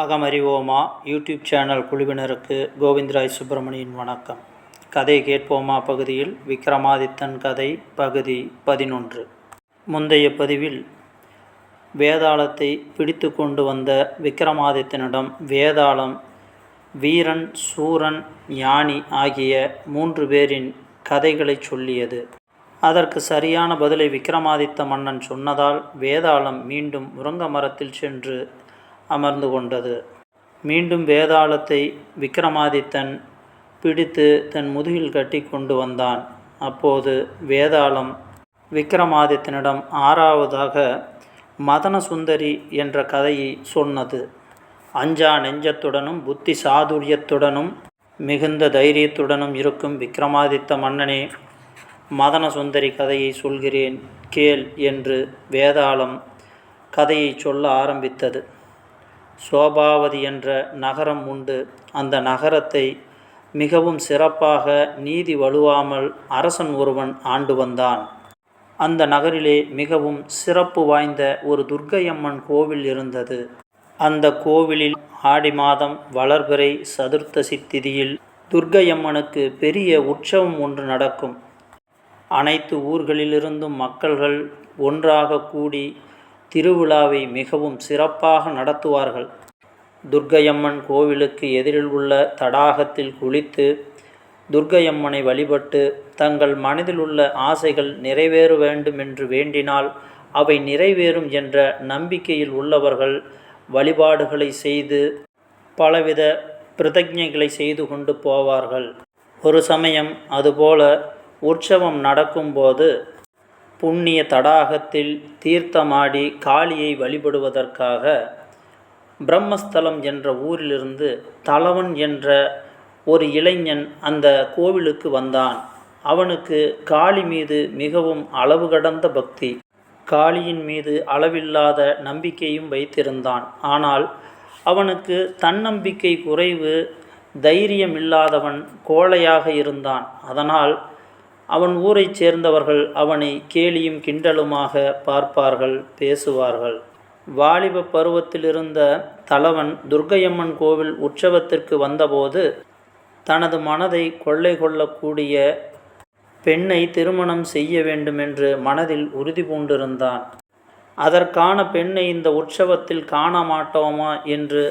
அகமறிவோமா YouTube channel குழுவினருக்கு கோவிந்தராய் சுப்பிரமணியின் வணக்கம். கதை கேட்போமா பகுதியில் விக்ரமாதித்தன் கதை பகுதி பதினொன்று. முந்தைய பதிவில் வேதாளத்தை பிடித்து கொண்டு வந்த விக்ரமாதித்தனிடம் வேதாளம் வீரன் சூரன் ஞானி ஆகிய மூன்று பேரின் கதைகளை சொல்லியது. அதற்கு சரியான பதிலை விக்ரமாதித்த மன்னன் சொன்னதால் வேதாளம் மீண்டும் முருங்க மரத்தில் சென்று அமர்ந்து கொண்டது. மீண்டும் வேதாளத்தை விக்ரமாதித்தன் பிடித்து தன் முதுகில் கட்டி கொண்டு வந்தான். அப்போது வேதாளம் விக்ரமாதித்தனிடம் ஆறாவதாக மதன சுந்தரி என்ற கதையை சொன்னது. அஞ்சா நெஞ்சத்துடனும் புத்தி சாதுரியத்துடனும் மிகுந்த தைரியத்துடனும் இருக்கும் விக்ரமாதித்த மன்னனே மதன சுந்தரி கதையை சொல்கிறேன் கேள் என்று வேதாளம் கதையை சொல்ல ஆரம்பித்தது. சோபாவதி என்ற நகரம் உண்டு. அந்த நகரத்தை மிகவும் சிறப்பாக நீதி வலுவாமல் அரசன் ஒருவன் ஆண்டு வந்தான். அந்த நகரிலே மிகவும் சிறப்பு வாய்ந்த ஒரு துர்க்கையம்மன் கோவில் இருந்தது. அந்த கோவிலில் ஆடி மாதம் வளர்பிறை சதுர்த்தசி திதியில் துர்க்கையம்மனுக்கு பெரிய உற்சவம் ஒன்று நடக்கும். அனைத்து ஊர்களிலிருந்தும் மக்கள்கள் ஒன்றாக கூடி திருவிழாவை மிகவும் சிறப்பாக நடத்துவார்கள். துர்க்கையம்மன் கோவிலுக்கு எதிரில் உள்ள தடாகத்தில் குளித்து துர்க்கையம்மனை வழிபட்டு தங்கள் மனதில் உள்ள ஆசைகள் நிறைவேற வேண்டும் என்று வேண்டினால் அவை நிறைவேறும் என்ற நம்பிக்கையில் உள்ளவர்கள் வழிபாடுகளை செய்து பலவித பிரதஜைகளை செய்து கொண்டு போவார்கள். ஒரு சமயம் அதுபோல உற்சவம் நடக்கும்போது புண்ணிய தடாகத்தில் தீர்த்தமாடி காளியை வழிபடுவதற்காக பிரம்மஸ்தலம் என்ற ஊரிலிருந்து தலவன் என்ற ஒரு இளைஞன் அந்த கோவிலுக்கு வந்தான். அவனுக்கு காளி மீது மிகவும் அளவு கடந்த பக்தி. காளியின் மீது அளவில்லாத நம்பிக்கையும் வைத்திருந்தான். ஆனால் அவனுக்கு தன்னம்பிக்கை குறைவு தைரியம் இல்லாதவன் கோழையாக இருந்தான். அதனால் அவன் ஊரைச் சேர்ந்தவர்கள் அவனை கேலியும் கிண்டலுமாக பார்ப்பார்கள் பேசுவார்கள். வாலிப பருவத்தில் இருந்த தலவன் துர்க்கையம்மன் கோவில் உற்சவத்திற்கு வந்தபோது தனது மனதை கொள்ளை கொள்ளக்கூடிய பெண்ணை திருமணம் செய்ய வேண்டுமென்று மனதில் உறுதி பூண்டிருந்தான். அதற்கான பெண்ணை இந்த உற்சவத்தில் காண மாட்டோமா என்று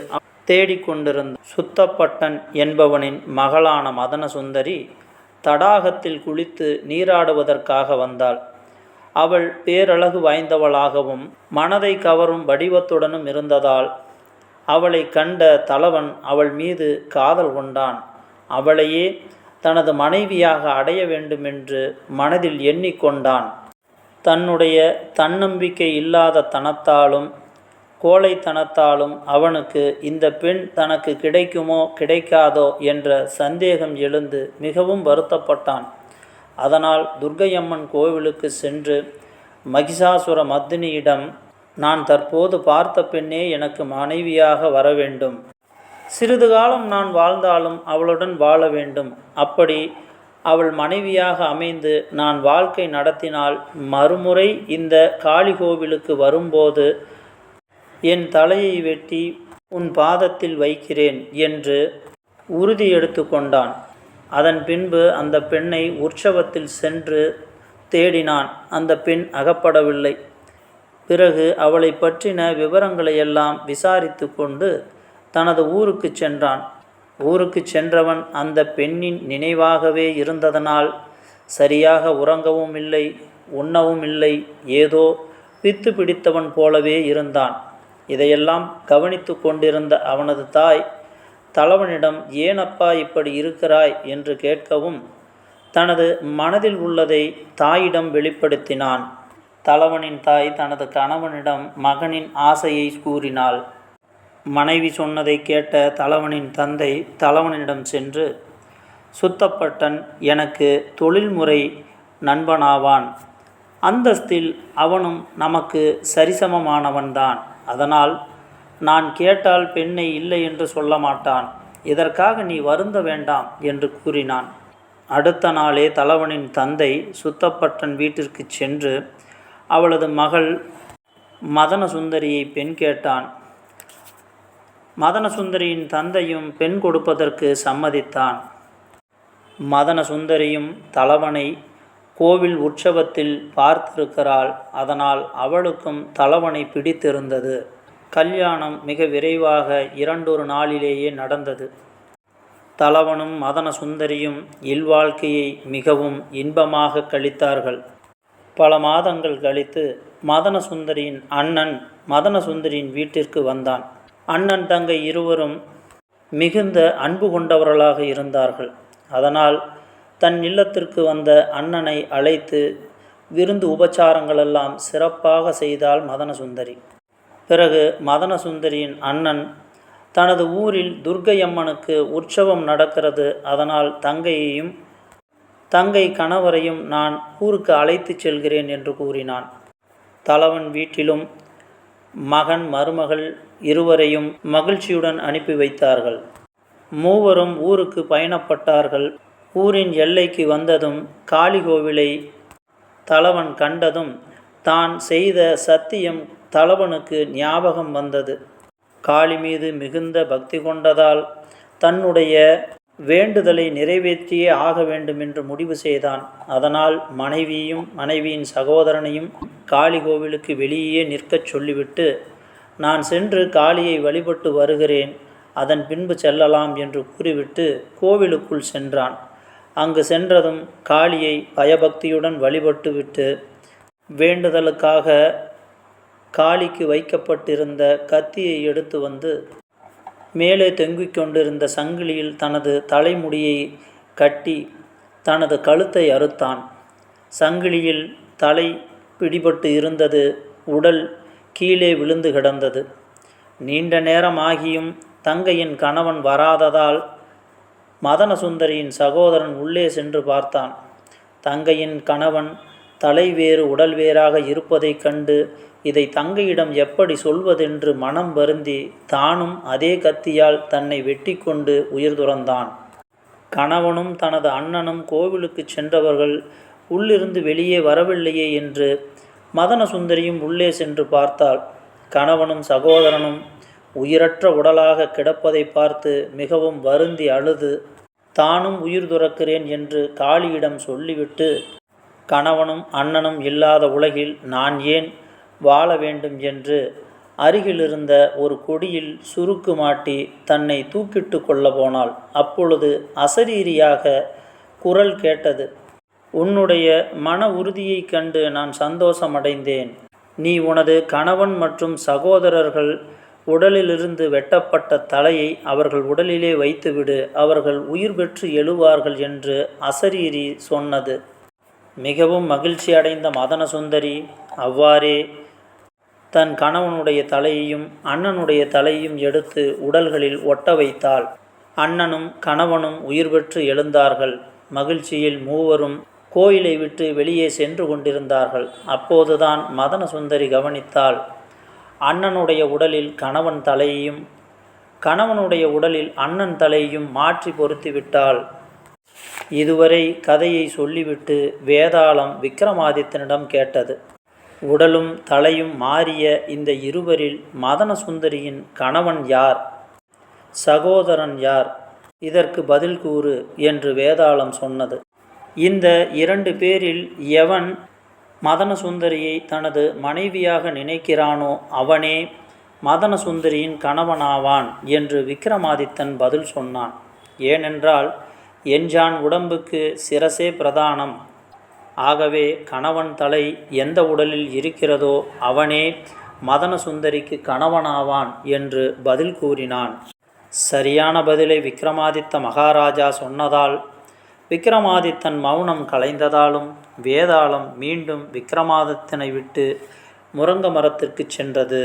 தேடிக்கொண்டிருந்த சுத்தப்பட்டன் என்பவனின் மகளான மதன சுந்தரி தடாகத்தில் குளித்து நீராடுவதற்காக வந்தாள். அவள் பேரழகு வாய்ந்தவளாகவும் மனதை கவரும் வடிவத்துடனும் இருந்ததால் அவளை கண்ட தலவன் அவள் மீது காதல் கொண்டான். அவளையே தனது மனைவியாக அடைய வேண்டுமென்று மனதில் எண்ணிக்கொண்டான் தன்னுடைய தன்னம்பிக்கை இல்லாத தனத்தாலும் கோழைத்தனத்தாலும் அவனுக்கு இந்த பெண் தனக்கு கிடைக்குமோ கிடைக்காதோ என்ற சந்தேகம் எழுந்து மிகவும் வருத்தப்பட்டான். அதனால் துர்க்கையம்மன் கோவிலுக்கு சென்று மகிஷாசுர மத்தினியிடம் நான் தற்போது பார்த்த பெண்ணே எனக்கு மனைவியாக வர வேண்டும். சிறிது காலம் நான் வாழ்ந்தாலும் அவளுடன் வாழ வேண்டும். அப்படி அவள் மனைவியாக அமைந்து நான் வாழ்க்கை நடத்தினால் மறுமுறை இந்த காளி கோவிலுக்கு வரும்போது என் தலையை வெட்டி உன் பாதத்தில் வைக்கிறேன் என்று உறுதி எடுத்து கொண்டான் அதன் பின்பு அந்த பெண்ணை உற்சவத்தில் சென்று தேடினான். அந்த பெண் அகப்படவில்லை. பிறகு அவளை பற்றின விவரங்களையெல்லாம் விசாரித்து கொண்டு தனது ஊருக்கு சென்றான். ஊருக்கு சென்றவன் அந்த பெண்ணின் நினைவாகவே இருந்ததனால் சரியாக உறங்கவும் இல்லை உண்ணவும் இல்லை ஏதோ பித்து பிடித்தவன் போலவே இருந்தான். இதையெல்லாம் கவனித்து கொண்டிருந்த அவனது தாய் தலைவனிடம் ஏனப்பா இப்படி இருக்கிறாய்? என்று கேட்கவும் தனது மனதில் உள்ளதை தாயிடம் வெளிப்படுத்தினான். தலைவனின் தாய் தனது கணவனிடம் மகனின் ஆசையை கூறினாள். மனைவி சொன்னதை கேட்ட தலைவனின் தந்தை தலைவனிடம் சென்று சுத்தப்பட்டன் எனக்கு தொழில்முறை நண்பனாவான். அந்தஸ்தில் அவனும் நமக்கு சரிசமமானவன்தான். அதனால் நான் கேட்டால் பெண்ணை இல்லை என்று சொல்ல மாட்டான். இதற்காக நீ வருந்த வேண்டாம் என்று கூறினான். அடுத்த நாளே தலவனின் தந்தை சுத்தப்பட்டன் வீட்டிற்கு சென்று அவளது மகள் மதன சுந்தரியை பெண் கேட்டான். மதனசுந்தரியின் தந்தையும் பெண் கொடுப்பதற்கு சம்மதித்தான். மதனசுந்தரியும் தலவனை கோவில் உற்சவத்தில் பார்த்திருக்கிறாள். அதனால் அவளுக்கும் தலவனை பிடித்திருந்தது. கல்யாணம் மிக விரைவாக இரண்டொரு நாளிலேயே நடந்தது. தலவனும் மதன சுந்தரியும் இல்வாழ்க்கையை மிகவும் இன்பமாக கழித்தார்கள். பல மாதங்கள் கழித்து மதன சுந்தரியின் அண்ணன் மதன சுந்தரியின் வீட்டிற்கு வந்தான். அண்ணன் தங்கை இருவரும் மிகுந்த அன்பு கொண்டவர்களாக இருந்தார்கள். அதனால் தன் இல்லத்திற்கு வந்த அண்ணனை அழைத்து விருந்து உபச்சாரங்களெல்லாம் சிறப்பாக செய்தாள் மதனசுந்தரி பிறகு மதனசுந்தரியின் அண்ணன் தனது ஊரில் துர்க்கையம்மனுக்கு உற்சவம் நடக்கிறது. அதனால் தங்கையையும் தங்கை கணவரையும் நான் ஊருக்கு அழைத்துச் செல்கிறேன் என்று கூறினான். தலவன் வீட்டிலும் மகன் மருமகள் இருவரையும் மகிழ்ச்சியுடன் அனுப்பி வைத்தார்கள். மூவரும் ஊருக்கு பயணப்பட்டார்கள். ஊரின் எல்லைக்கு வந்ததும் காளி கோவிலை தலவன் கண்டதும் தான் செய்த சத்தியம் தலவனுக்கு ஞாபகம் வந்தது. காளி மீது மிகுந்த பக்தி கொண்டதால் தன்னுடைய வேண்டுதலை நிறைவேற்றியே ஆக வேண்டும் என்று முடிவு செய்தான். அதனால் மனைவியும் மனைவியின் சகோதரனையும் காளி கோவிலுக்கு வெளியே நிற்கச் சொல்லிவிட்டு நான் சென்று காளியை வழிபட்டு வருகிறேன். அதன் பின்பு செல்லலாம் என்று கூறிவிட்டு கோவிலுக்குள் சென்றான். அங்கு சென்றதும் காளியை பயபக்தியுடன் வழிபட்டுவிட்டு வேண்டுதலுக்காக காளிக்கு வைக்கப்பட்டிருந்த கத்தியை எடுத்து வந்து மேலே தொங்கிக் கொண்டிருந்த சங்கிலியில் தனது தலைமுடியை கட்டி தனது கழுத்தை அறுத்தான். சங்கிலியில் தலை பிடிபட்டு இருந்தது உடல் கீழே விழுந்து கிடந்தது. நீண்ட நேரம் ஆகியும் தங்கையின் கணவன் வராததால் மதனசுந்தரியின் சகோதரன் உள்ளே சென்று பார்த்தான். தங்கையின் கணவன் தலை வேறு உடல் வேறாக இருப்பதைக் கண்டு இதை தங்கையிடம் எப்படி சொல்வதென்று மனம் வருந்தி தானும் அதே கத்தியால் தன்னை வெட்டி கொண்டு உயிர் துறந்தான். கணவனும் தனது அண்ணனும் கோவிலுக்கு சென்றவர்கள் உள்ளிருந்து வெளியே வரவில்லையே என்று மதன சுந்தரியும் உள்ளே சென்று பார்த்தாள். கணவனும் சகோதரனும் உயிரற்ற உடலாக கிடப்பதை பார்த்து மிகவும் வருந்தி அழுது தானும் உயிர் துறக்கிறேன் என்று காளியிடம் சொல்லிவிட்டு கணவனும் அண்ணனும் இல்லாத உலகில் நான் ஏன் வாழ வேண்டும் என்று அருகிலிருந்த ஒரு கொடியில் சுருக்கு மாட்டி தன்னை தூக்கிட்டு கொள்ள போனாள். அப்பொழுது அசரீரியாக குரல் கேட்டது உன்னுடைய மன உறுதியைக் கண்டு நான் சந்தோஷமடைந்தேன். நீ உனது கணவன் மற்றும் சகோதரர்கள் உடலிலிருந்து வெட்டப்பட்ட தலையை அவர்கள் உடலிலே வைத்துவிடு. அவர்கள் உயிர் பெற்று எழுவார்கள் என்று அசரீரி சொன்னது. மிகவும் மகிழ்ச்சி அடைந்த மதன சுந்தரி அவ்வாறே தன் கணவனுடைய தலையையும் அண்ணனுடைய தலையையும் எடுத்து உடல்களில் ஒட்ட வைத்தாள். அண்ணனும் கணவனும் உயிர் பெற்று எழுந்தார்கள். மகிழ்ச்சியில் மூவரும் கோயிலை விட்டு வெளியே சென்று கொண்டிருந்தார்கள். அப்போதுதான் மதன சுந்தரி கவனித்தாள். அண்ணனுடைய உடலில் கணவன் தலையையும் கணவனுடைய உடலில் அண்ணன் தலையையும் மாற்றி பொருத்திவிட்டாள் இதுவரை கதையை சொல்லிவிட்டு வேதாளம் விக்ரமாதித்தனிடம் கேட்டது. உடலும் தலையும் மாறிய இந்த இருவரில் மதன சுந்தரியின் கணவன் யார்? சகோதரன் யார்? இதற்கு பதில் கூறு என்று வேதாளம் சொன்னது. இந்த இரண்டு பேரில் எவன் மதன சுந்தரியை தனது மனைவியாக நினைக்கிறானோ அவனே மதன சுந்தரியின் கணவனாவான் என்று விக்ரமாதித்தன் பதில் சொன்னான். ஏனென்றால் என்ஜான் உடம்புக்கு சிரசே பிரதானம். ஆகவே கணவன் தலை எந்த உடலில் இருக்கிறதோ அவனே மதன சுந்தரிக்கு கணவனாவான் என்று பதில் கூறினான். சரியான பதிலை விக்ரமாதித்த மகாராஜா சொன்னதால் விக்ரமாதித்தன் மௌனம் கலைந்ததாலும் வேதாளம் மீண்டும் விக்ரமாதித்தனை விட்டு முருங்க மரத்திற்கு சென்றது.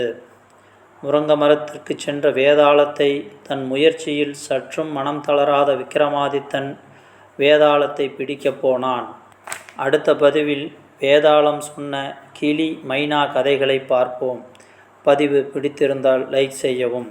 முருங்க மரத்திற்கு சென்ற வேதாளத்தை தன் முயற்சியில் சற்றும் மனம் தளராத விக்ரமாதித்தன் வேதாளத்தை பிடிக்கப் போனான். அடுத்த பதிவில் வேதாளம் சொன்ன கிளி மைனா கதைகளை பார்ப்போம். பதிவு பிடித்திருந்தால் லைக் செய்யவும்.